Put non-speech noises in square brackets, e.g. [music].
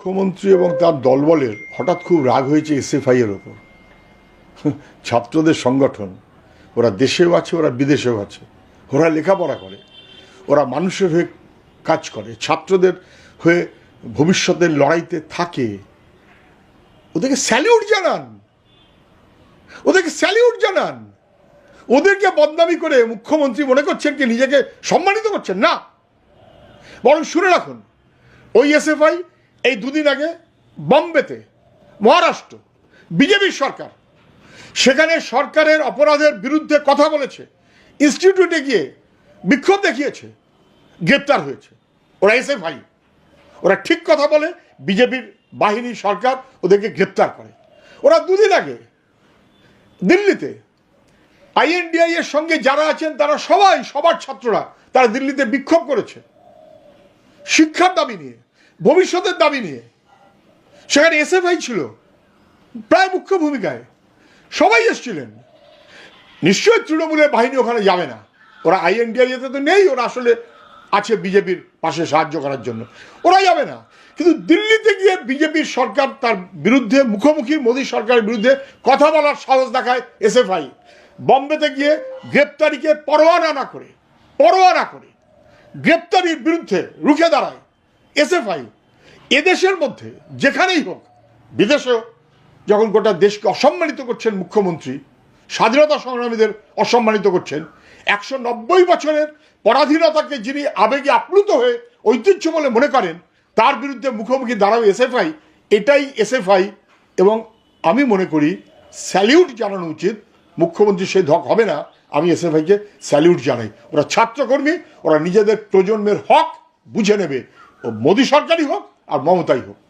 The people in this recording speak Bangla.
মুখ্যমন্ত্রী এবং তার দলবলের হঠাৎ খুব রাগ হয়েছে এসএফআই এর ওপর। [laughs] ছাত্রদের সংগঠন, ওরা দেশেও আছে, ওরা বিদেশেও আছে। ওরা লেখাপড়া করে, ওরা মানুষের হয়ে কাজ করে, ছাত্রদের হয়ে ভবিষ্যতের লড়াইতে থাকে। ওদেরকে স্যালিউট জানান। ওদেরকে স্যালিউট জানান। ওদেরকে বদনামি করে মুখ্যমন্ত্রী মনে করছেন কি, নিজেকে সম্মানিত করছেন? না। বরং শুনে রাখুন, ওই এসএফআই এই দুদিন আগে বম্বেতে, মহারাষ্ট্র, বিজেপির সরকার, সেখানে সরকারের অপরাধের বিরুদ্ধে কথা বলেছে ইনস্টিটিউটে গিয়ে বিক্ষোভ দেখিয়েছে, গ্রেপ্তার হয়েছে। ওরা এসে ভাই, ওরা ঠিক কথা বলে, বিজেপির বাহিনী সরকার ওদেরকে গ্রেপ্তার করে। ওরা দুদিন আগে দিল্লিতে, আইএনডিআই এর সঙ্গে যারা আছেন তারা সবাই, সবার ছাত্ররা, তারা দিল্লিতে বিক্ষোভ করেছে। শিক্ষার দাবি নিয়ে ভবিষ্যতের দাবি নিয়ে। সেখানে এসএফআই ছিল। প্রায় মুখ্য ভূমিকায়। সবাই এসছিলেন। নিশ্চয়ই তৃণমূলের বাহিনী ওখানে যাবে না। ওরা আইএনডিআই এতে তো নেই, ওরা আসলে আছে বিজেপির পাশে সাহায্য করার জন্য। ওরা যাবে না। কিন্তু দিল্লিতে গিয়ে বিজেপির সরকার তার বিরুদ্ধে, মুখোমুখি মোদী সরকারের বিরুদ্ধে কথা বলার সাহস দেখায় এসএফআই। বম্বেতে গিয়ে গ্রেপ্তারিকে পরোয়ানা না করে, পরোয়ানা করে গ্রেপ্তারির বিরুদ্ধে রুখে দাঁড়ায়। এসএফআই, এদেশের মধ্যে, যেখানেই হোক, বিদেশেও যখন গোটা দেশকে অসম্মানিত করছেন মুখ্যমন্ত্রী, স্বাধীনতা সংগ্রামীদের অসম্মানিত করছেন একশো নব্বই বছরের পরাধীনতাকে যিনি আবেগে আপ্লুত হয়ে ঐতিহ্য বলে মনে করেন, তার বিরুদ্ধে মুখোমুখি দাঁড়াবে এসএফআই। এটাই এসএফআই এবং আমি মনে করি স্যালিউট জানানো উচিত। মুখ্যমন্ত্রী সেই ধক হবে না, আমি এসএফআইকে স্যালিউট জানাই। ওরা ছাত্রকর্মী, ওরা নিজেদের প্রজন্মের হক বুঝে নেবে। মোদী সরকারই হোক আর মমতাই হোক।